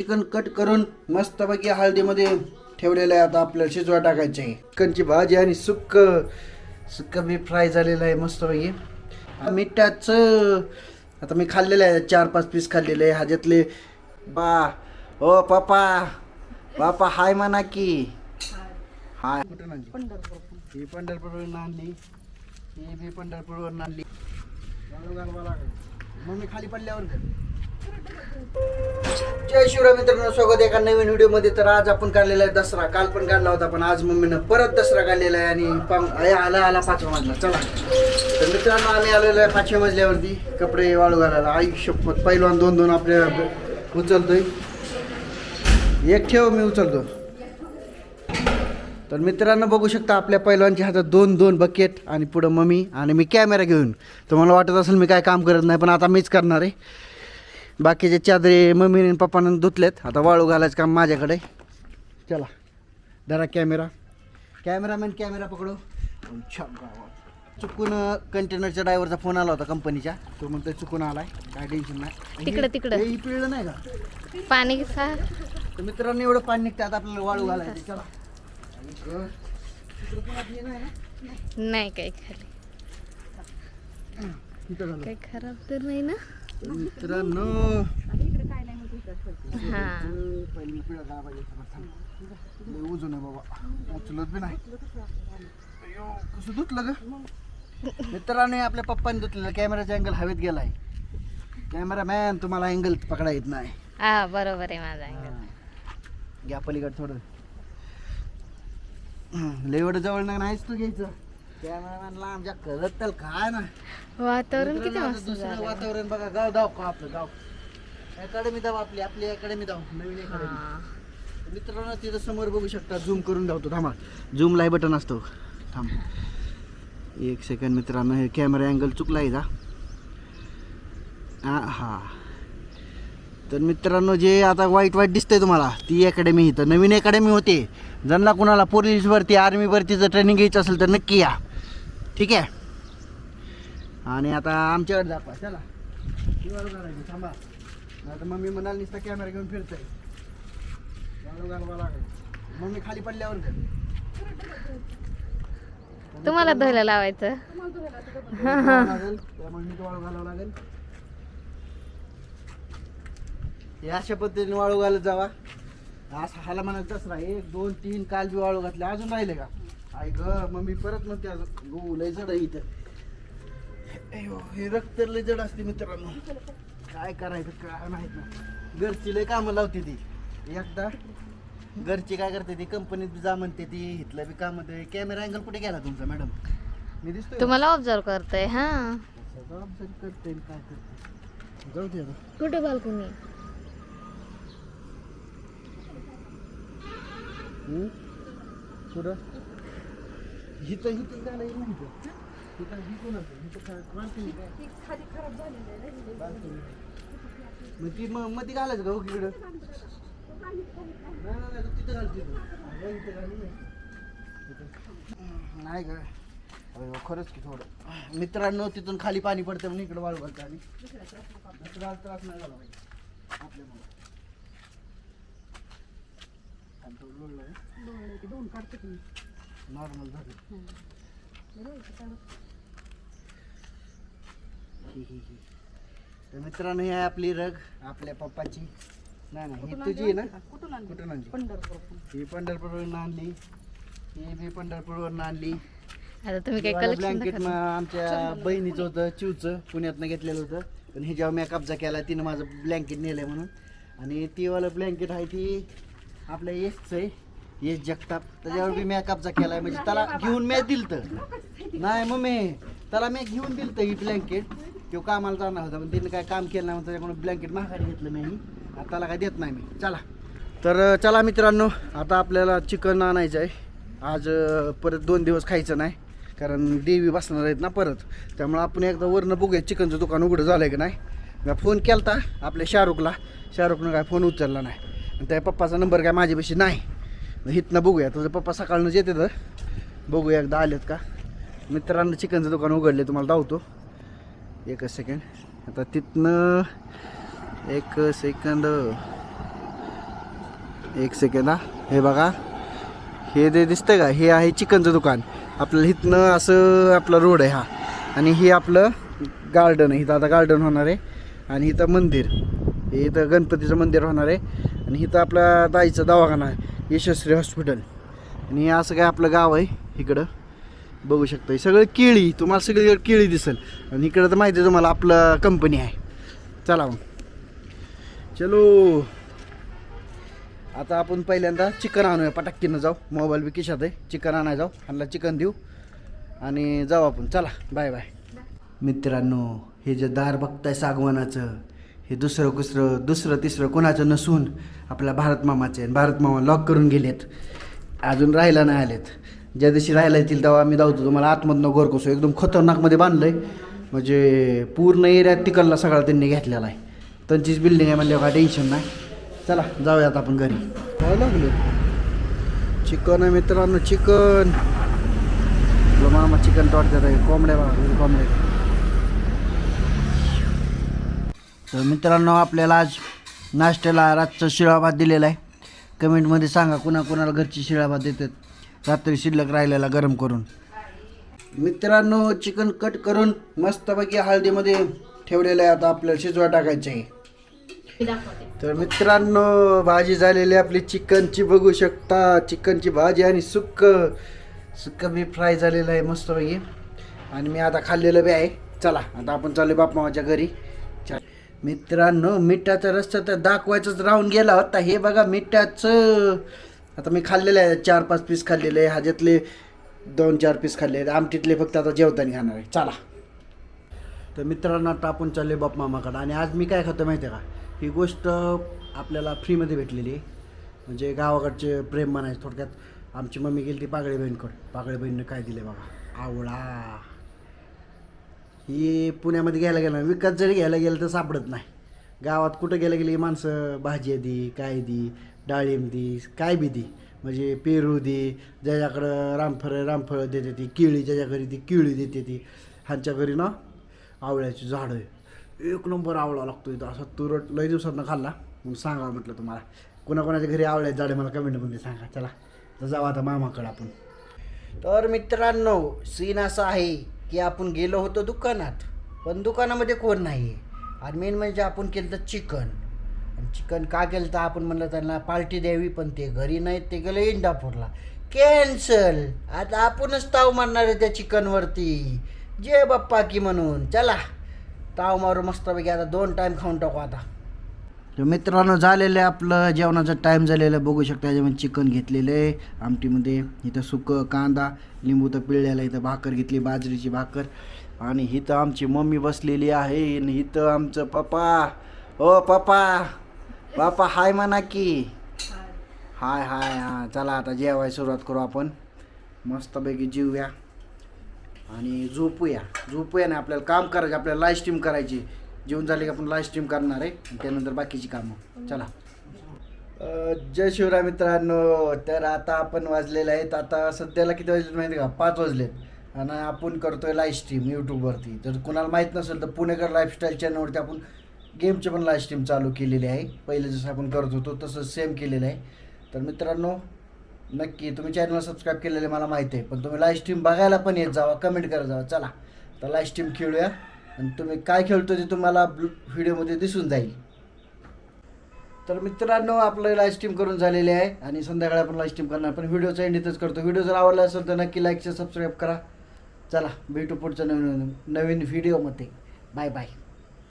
Chicken cut करून मस्तपैकी हळदीमध्ये ठेवलेलं आहे. आता आपल्याला शिजवा टाकायचं आहे. चिकनची भाजी आणि सुक्क सुक्क बी फ्राय झालेलं आहे मस्तपैकी. आणि मिठाचं आता मी खाल्लेलं आहे. चार पाच पीस खाल्लेले आहे. ह्याच्यातले बा ओ पापा पापा हाय म्हणा की. हाय. कुठं ही पंढरपूरवरून आणली. ही बी पंढरपूरवरून आणली. मग मी खाली पडल्यावर जय शिवराय मित्रांनो स्वागत एका नवीन व्हिडिओमध्ये तर आज आपण काढलेला आहे दसरा. काल पण काढला होता पण आज मम्मीनं परत दसरा काढलेला आहे आणि आला आला पाचवा मजला. चला. तर मित्रांनो आम्ही आलेलो आहे पाचव्या मजल्यावरती. कपडे वाळू घालायला. आई शपथ. पहिलवान दोन दोन आपल्या उचलतोय. एक ठेव मी उचलतो. तर मित्रांनो बघू शकता आपल्या पैलवानच्या हातात दोन दोन बकेट आणि पुढं मम्मी आणि मी कॅमेरा घेऊन. तुम्हाला वाटत असेल मी काय काम करत नाही पण आता मीच करणार आहे. बाकीचे चादरे मम्मीने पप्पानं धुतलेत. आता वाळू घालायचं काम माझ्याकडे. चला धरा कॅमेरा. कॅमेरामॅन कॅमेरा पकडू. चुकून कंटेनरच्या ड्रायव्हरचा फोन आला होता कंपनीच्या. तो म्हणतोय चुकून आलाय. काय टेन्शन नाही. तिकडं- तिकडं. हे पिळलं नाही का? पाणी सा तर मित्रांनो एवढं पाणी निघतं आता आपल्याला वाळू घालायचं चला. तिकडं नाही ना? नाही काही खाली. घालू. काही खराब तर नाही ना? मित्रांनो. हा पहिले मी पिळा गावा येतो बरं थांब. लय उजून आहे बाबा. उचलत बी नाही. कसं धुतलं ग? मित्रांनो आपल्या पप्पाने धुतलेलं कॅमेराचा अँगल हवेत गेलाय. कॅमेरामॅन तुम्हाला अँगल पकडा येत नाही. हा बरोबर आहे माझा अंगण घ्या पलीकडे थोडं. एवढं जवळ नाही नाहीच तू घ्यायचं. कॅमेरामॅन लांब जा करत तर काय ना वातावरण किती मित्रांनो, आता मस्त दुसरं झालं वातावरण बघा गाव दाव का आपलं गाव अकॅडमी दाव आपली आपली अकॅडमी दाव नवीन अकॅडमी हा. मित्रांनो तिथं समोर बघू शकता झूम करून धावतो थांबा. झूम लाई बटन असतो. थांब. एक सेकंड मित्रांनो हे कॅमेरा अँगल चुकला आहे का हा हा तर मित्रांनो जे आता वाईट वाईट दिसतंय तुम्हाला ती अकॅडमी इथं. नवीन अकॅडमी होते. ज्यांना कुणाला पोलीस भरती आर्मी भरतीचं ट्रेनिंग घ्यायचं असेल तर नक्की या. ठीक आहे. आणि आता आमच्याकडे दाखवा चला. किंवा करायची थांबा. आता मम्मी म्हणाल नुसता कॅमेरा घेऊन फिरतोय. वाळू घालवा लागेल. मम्मी खाली पडल्यावर. तुम्हाला धुयला लावायचं. वाळू लागेल त्यामुळे वाळू घालावं लागेल. हे अशा पद्धतीने वाळू घालत जावा. असं हाला म्हणत दसरा एक दोन तीन काल बी वाळू घातले अजून राहिले का? आई ग मम्मी परत म्हणते अजून गो लय जड आहे इथं. अय्यो, हे रक्त लय जड असते मित्रांनो. काय करायचं काय माहीत नाही. घरची लय कामं लावते ती. एकदा घरची काय करते ती कंपनीत जा म्हणते ती इथलं बी काम होते कॅमेरा अँगल कुठे गेला तुमचा मॅडम मी दिसतोय. तुम्हाला ऑब्झर्व करतोय हा. जबाबदारी करते आणि काय करते जाऊ दे आता. कुठे बाल्कनी हम्म? कुठं? हिथं हिथं झालं नाही. हिथं ही कोणाचं? हिथं काय बाल्कनी काय? बाल्कनी. मग ती मग मध्ये घालायचं का इकडं नाही नाही नाही तू तिथं घाल तिथं अगं, इथं घालू. नाही का अरे वा, खरंच की थोडं मित्रांनो तिथून खाली पाणी पडतं म्हणून इकडे वाळू घालतो आम्ही मित्राला त्रास नाही झाला पाहिजे आपल्यामुळे आणि तो लोळला आहे. नॉर्मल झालं ही, ही, ही. तर मित्रांनो ही आहे आपली रग आपल्या पप्पाची. नाही नाही ही तुझी आहे ना? कुठून आणली? ही पंढरपूरवरून आणली. ही बी पंढरपूरवरून आणली. आता तुम्ही कलेक्शन ब्लँकेट आमच्या बहिणीचं होतं चिवचं पुण्यातनं घेतलेलं होतं. पण हे जेव्हा मी कब्जा केला तिनं माझं ब्लँकेट नेलंय म्हणून. आणि ती वालं ब्लँकेट आहे ती आपल्या येसचं आहे. येस जगताप त्याच्यावर बी मॅ कब्जा केलाय. म्हणजे त्याला घेऊन मॅ दिलं तर नाही मम्मी त्याला मी घेऊन दिलं तर ही ब्लँकेट तो कामाला जाणार होता पण तिने काय काम केलं नाही त्याच्याकडून ब्लँकेट माघारी घेतलं मी. आता त्याला काय देत नाही मी. चला. तर चला मित्रांनो आता आपल्याला चिकन आणायचं आहे. आज परत दोन दिवस खायचं नाही कारण देवी बसणार आहेत ना परत. त्यामुळे आपण एकदा वरनं बघूया चिकनचं दुकान उघडं झालं आहे की नाही. मी फोन केला होता आपल्या शाहरुखला. शाहरुखनं काय फोन उचलला नाही. आणि त्या पप्पाचा नंबर काय माझ्यापाशी नाही. हिथनं बघूया. तुझं पप्पा सकाळनंच येते तर बघूया एकदा आलेत का? मित्रांनो चिकनचं दुकान उघडले तुम्हाला धावतो एकच सेकंड आता तिथनं एक सेकंद एक सेकंद हा? हे बघा. हे जे दिसतं का? हे आहे चिकनचं दुकान. आपल्याला इथनं असं आपला रोड आहे हा. आणि हे आपलं गार्डन आहे. इथं आता गार्डन होणार आहे. आणि इथं मंदिर. हे इथं गणपतीचं मंदिर होणार आहे. आणि इथं आपला दाईचा दवाखाना आहे. यशस्वी हॉस्पिटल. आणि हे असं काय आपलं गाव आहे इकडं. बघू शकता हे सगळं केळी तुम्हाला सगळीकडे केळी दिसेल. आणि इकडं तर माहिती आहे तुम्हाला आपलं कंपनी आहे. चला मग. चलो. आता आपण पहिल्यांदा चिकन आणूया पटाक्कीनं जाऊ. मोबाईल बी किशात आहे. चिकन आणाय जाऊ. हल्ला चिकन देऊ. आणि जाऊ आपण. चला बाय बाय. मित्रांनो हे जे दार बघताय सागवानाचं हे दुसरं कुसरं दुसरं तिसरं कोणाचं नसून आपल्या भारत मामाचे भारत मामा लॉक करून गेलेत. अजून राहायला नाही आलेत. ज्या दिवशी राहायला येतील तेव्हा आम्ही धावतो. तुम्हाला आतमधनं गोरकोसो एकदम खतरनाकमध्ये बांधलं आहे म्हणजे पूर्ण एरियात तिकडला सगळा त्यांनी घेतलेला आहे. त्यांचीच बिल्डिंग आहे म्हणल्यावर काय टेन्शन नाही. चला जाऊयात आपण घरी. काय लागले? चिकन आहे मित्रांनो चिकन. मामा चिकन तोडतात आहे. कोंबड्या बाबा कोंबड्या. तर मित्रांनो आपल्याला आज नाश्त्याला रातचा शिळाभात दिलेला आहे. कमेंटमध्ये सांगा कुणा कुणाला घरची शिळाभात देतात. रात्री शिल्लक राहिलेला गरम करून. मित्रांनो चिकन कट करून मस्तपैकी हळदीमध्ये ठेवलेलं आहे. आता आपल्याला शिजवा टाकायचं आहे. तर मित्रांनो भाजी झालेली आहे आपली. चिकनची बघू शकता. चिकनची भाजी आणि सुक्क. सुक्क बी फ्राय झालेलं आहे मस्तपैकी. आणि मी आता खाल्लेलं बी आहे. चला आता आपण चालू बाप मामाच्या घरी. चल. मित्रांनो मिठाचा रस्ता तर दाखवायचाच राहून गेला होता. हे बघा मिठाचं. आता मी खाल्लेलं आहे चार पाच पीस खाल्लेले आहे. ह्याच्यातले दोन चार पीस खाल्ले आहेत. आमटीतले फक्त आता जेवताना खाणार आहे. चला. तर मित्रांना टापून चालले बाप मामाकडं. आणि आज मी काय खातो माहिती आहे का? ही गोष्ट आपल्याला फ्रीमध्ये भेटलेली आहे. म्हणजे गावाकडचे प्रेम म्हणायचं थोडक्यात. आमची मम्मी गेली ती पागळे बहीणकडे. पागळे बहीणनं काय दिले बघा? आवळा. ही पुण्यामध्ये घ्यायला गेलं विकत जरी घ्यायला गेलं तर सापडत नाही. गावात कुठं गेलं गेली माणसं? भाजी दी काय दी डाळिंब दी काय बी दी. म्हणजे पेरू दे ज्याच्याकडं रामफळ रामफळ देते ती केळी ज्याच्या घरी ती केळी देते ती. ह्यांच्या घरी ना आवळ्याची झाडं आहे एक नंबर आवळा लागतो इथं. असा तुरट लय दिवसातनं खाल्ला. मग सांगा म्हटलं तुम्हाला. कोणाकोणाच्या घरी आवळ्याची झाडे मला कमेंटमध्ये सांगा. चला तर जाऊ आता मामाकडं आपण. तर मित्रांनो सीन असा आहे. की आपण गेलो होतो दुकानात पण दुकानामध्ये कोण नाही आहे आणि मेन म्हणजे आपण केलं तर चिकन. आणि चिकन का केलं तर आपण म्हणलं त्यांना पार्टी द्यावी पण ते घरी नाहीत ते गेलं इंदापूरला. कॅन्सल आता आपणच ताव मारणार आहे त्या चिकनवरती. जे बाप्पा की म्हणून. चला ताव मारू मस्तपैकी. आता दोन टाईम खाऊन टाकू आता. तर मित्रांनो झालेलं आहे आपलं. जेवणाचा टाईम झालेला आहे. बघू शकता याच्यामध्ये चिकन घेतलेलं आहे. आमटीमध्ये इथं सुकं कांदा लिंबू तर पिळलेला इथं भाकर घेतली बाजरीची भाकर. आणि इथं आमची मम्मी बसलेली आहे. आणि इथं आमचं पप्पा. ओ पप्पा. पप्पा हाय म्हणा की. हाय हाय हां चला आता जेवाय सुरुवात करू आपण. मस्तपैकी जेवूया आणि झोपूया. झोपूया ना आपल्याला काम करायचं आपल्याला लाईव्ह स्ट्रीम करायची. जेवण झाले की आपण लाईव्ह स्ट्रीम करणार आहे. त्यानंतर बाकीची कामं. चला. जय शिवराय मित्रांनो. तर आता आपण वाजलेले आहेत. आता सध्याला किती वाजलेत माहिती आहे का? पाच वाजलेत आणि आपण करतोय लाईव्ह स्ट्रीम यूट्यूबवरती जर कुणाला माहीत नसेल तर पुणेकर लाईफस्टाईल चॅनलवरती आपण गेमचे पण लाईव्ह स्ट्रीम चालू केलेली आहे. पहिले जसं आपण करत होतो तसं सेम केलेलं आहे. तर मित्रांनो नक्की तुम्ही चॅनल सबस्क्राईब केलेले मला माहिती आहे. पण तुम्ही लाईव्ह स्ट्रीम बघायला पण येत जावा. कमेंट करत जावा. चला. तर लाईव्ह स्ट्रीम खेळूया. आणि तुम्ही काय खेळतो ते तुम्हाला व्हिडिओमध्ये दिसून जाईल. तर मित्रांनो आपलं लाईव्ह स्ट्रीम करून झालेले आहे आणि संध्याकाळी आपण लाईव्ह स्ट्रीम करणार पण व्हिडिओचा एंड इथंच करतो. व्हिडिओ जर आवडला असेल तर नक्की लाईक सबस्क्राईब करा. चला भेटू पुढच्या नवीन नवीन व्हिडिओमध्ये बाय बाय